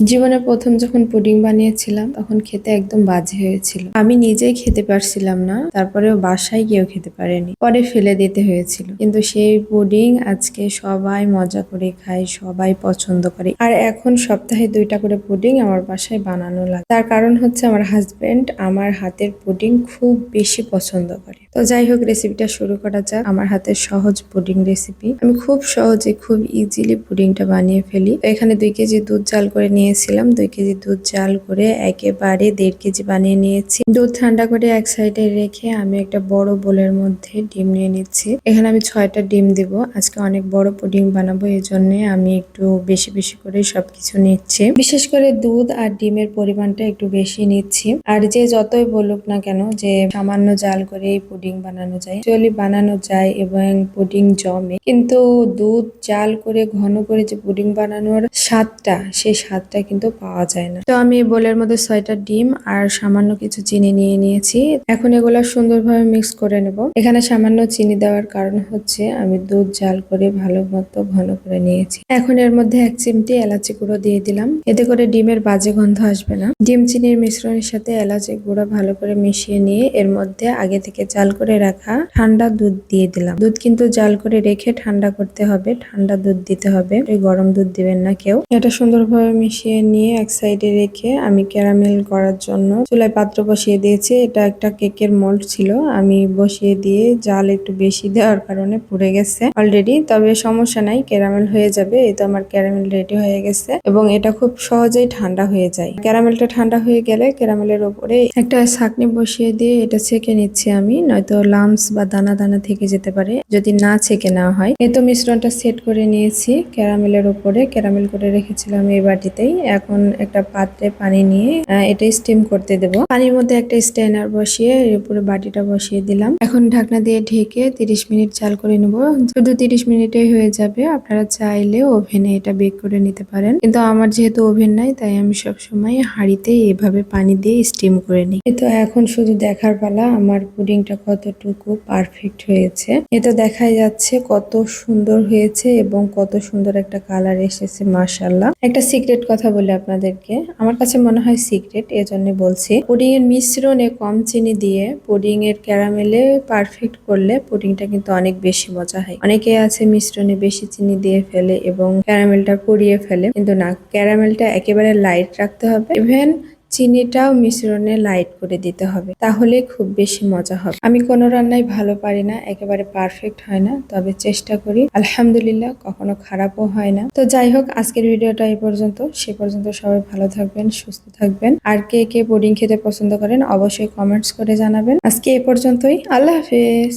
জীবনে প্রথম যখন পুডিং বানিয়েছিলাম, তখন খেতে একদম বাজে হয়েছিল। আমি নিজেই খেতে পারছিলাম না, তারপরেও বাসায় কেউ খেতে পারেনি। পরে ফেলে দিতে হয়েছিল। কিন্তু সেই পুডিং আজকে সবাই মজা করে খায়, সবাই পছন্দ করে। আর এখন সপ্তাহে দুইটা করে পুডিং আমার বাসায় বানানো লাগে। তার কারণ হচ্ছে আমার হাজবেন্ড আমার হাতের পুডিং খুব বেশি পছন্দ করে। তো যাই হোক রেসিপিটা শুরু করা যাক। আমার হাতের সহজ পুডিং রেসিপি আমি খুব সহজে, খুব ইজিলি পুডিংটা বানিয়ে ফেলি। এখানে দুই কেজি দুধ জাল করে নিয়েছিলাম দুই কেজি দুধ জাল করে একেবারে দেড় কেজি বানিয়ে নিয়েছি। দুধ ঠান্ডা করে এক সাইডে রেখে আমি একটা বড় বোলের মধ্যে ডিম নিয়ে নিচ্ছি। এখানে আমি ছয়টা ডিম দিব। আজকে অনেক বড় পুডিং বানাবো এই জন্য আমি একটু বেশি বেশি করে সবকিছু নিচ্ছি। বিশেষ করে দুধ আর ডিমের পরিমাণটা একটু বেশি নিচ্ছি। আর যে যতই বলুক না কেন যে সামান্য জাল করে পুডিং বানানো যায়। অ্যাকচুয়ালি বানানো যায় এবং পুডিং জমে। কিন্তু দুধ জাল করে ঘন করে যে পুডিং বানানোর স্বাদটা, সেই স্বাদটা কিন্তু পাওয়া যায় না। তো আমি এই বোলের মধ্যে ছয়টা ডিম আর সামান্য কিছু চিনি নিয়ে নিয়েছি। এখন এগুলো সুন্দরভাবে মিক্স করে নেব। এখানে সামান্য চিনি দেওয়ার কারণ হচ্ছে আমি দুধ জাল করে ভালো মতো ঘন করে নিয়েছি। এখন এর মধ্যে এক চিমটি এলাচি গুঁড়ো দিয়ে দিলাম। এতে করে ডিমের বাজে গন্ধ আসবে না। ডিম চিনির মিশ্রণের সাথে এলাচি গুঁড়ো ভালো করে মিশিয়ে নিয়ে এর মধ্যে আগে থেকে জাল করে রাখা ঠান্ডা দুধ দিয়ে দিলাম। দুধ কিন্তু জাল করে রেখে ঠান্ডা করতে হবে। ঠান্ডা দুধ দিতে হবে। গরম দুধ দিবেন না কেউ। এটা সুন্দরভাবে মিশিয়ে নিয়ে এক সাইডে রেখে আমি ক্যারামেল করার জন্য চুলায় পাত্র বসিয়ে দিয়েছি। এটা একটা কেকের মোল্ড ছিল। আমি বসিয়ে দিয়ে জাল একটু বেশি দেওয়ার কারণে পুড়ে গেছে অলরেডি। তবে সমস্যা নাই, ক্যারামেল হয়ে যাবে। এই তো আমার ক্যারামেল রেডি হয়ে গেছে এবং এটা খুব সহজেই ঠান্ডা হয়ে যায়। ক্যারামেলটা ঠান্ডা হয়ে গেলে ক্যারামেলের উপরে একটা ছাকনি বসিয়ে দিয়ে এটা ছেঁকে নিচ্ছি আমি। নয়তো লামস বা দানা দানা থেকে যেতে পারে, যদি না ছেঁকে নেওয়া হয়। এই তো মিশ্রণটা সেট করে নিয়েছি। ক্যারামেলের উপরে ক্যারামেল করে রেখেছিলাম এই বাটিতেই। এখন একটা পাত্রে পানি নিয়ে এটা স্টিম করতে দেব। পানির মধ্যে একটা স্টেনার বসিয়ে, এর উপরে বাটিটা বসিয়ে দিলাম। এখন ঢাকনা দিয়ে ঢেকে তিরিশ মিনিট চাল করে নেব। শুধু তিরিশ মিনিটেই হয়ে যাবে। আপনারা চাইলে ওভেনে এটা বেক করে নিতে পারেন। কিন্তু আমার যেহেতু ওভেন নাই, তাই আমি সবসময় হাঁড়িতে এভাবে পানি দিয়ে স্টিম করে নিই। তো এখন শুধু দেখার পালা। আমার পুডিংটা কতটুকু পারফেক্ট হয়েছে। এ তো দেখাই যাচ্ছে কত সুন্দর হয়েছে এবং কত সুন্দর একটা কালার এসেছে মাশাল্লাহ একটা সিক্রেট কথা বলি আপনাদেরকে। আমার কাছে মনে হয় সিক্রেট এজন্য বলছি। পুডিং এর মিশ্রণে কম চিনি দিয়ে পুডিং এর ক্যারামেলে পারফেক্ট করলে পুডিংটা কিন্তু অনেক বেশি মজা হয়। অনেকে আছে মিশ্রণে বেশি চিনি দিয়ে ফেলে এবং ক্যারামেলটা পুড়িয়ে ফেলে। কিন্তু না, ক্যারামেলটা একেবারে লাইট রাখতে হবে। ইভেন চিনিটাও মিশ্রণে লাইট করে দিতে হবে, তাহলে খুব বেশি মজা হবে। আমি কোনো রান্নাই ভালো পারি না, একেবারে পারফেক্ট হয় না, তবে চেষ্টা করি। আলহামদুলিল্লাহ, কখনো খারাপও হয় না। তো যাই হোক, আজকের ভিডিওটা এই পর্যন্ত। সে পর্যন্ত সবাই ভালো থাকবেন, সুস্থ থাকবেন। আর কে কে পুডিং খেতে পছন্দ করেন, অবশ্যই কমেন্টস করে জানাবেন। আজকে এই পর্যন্তই। আল্লাহ হাফেজ।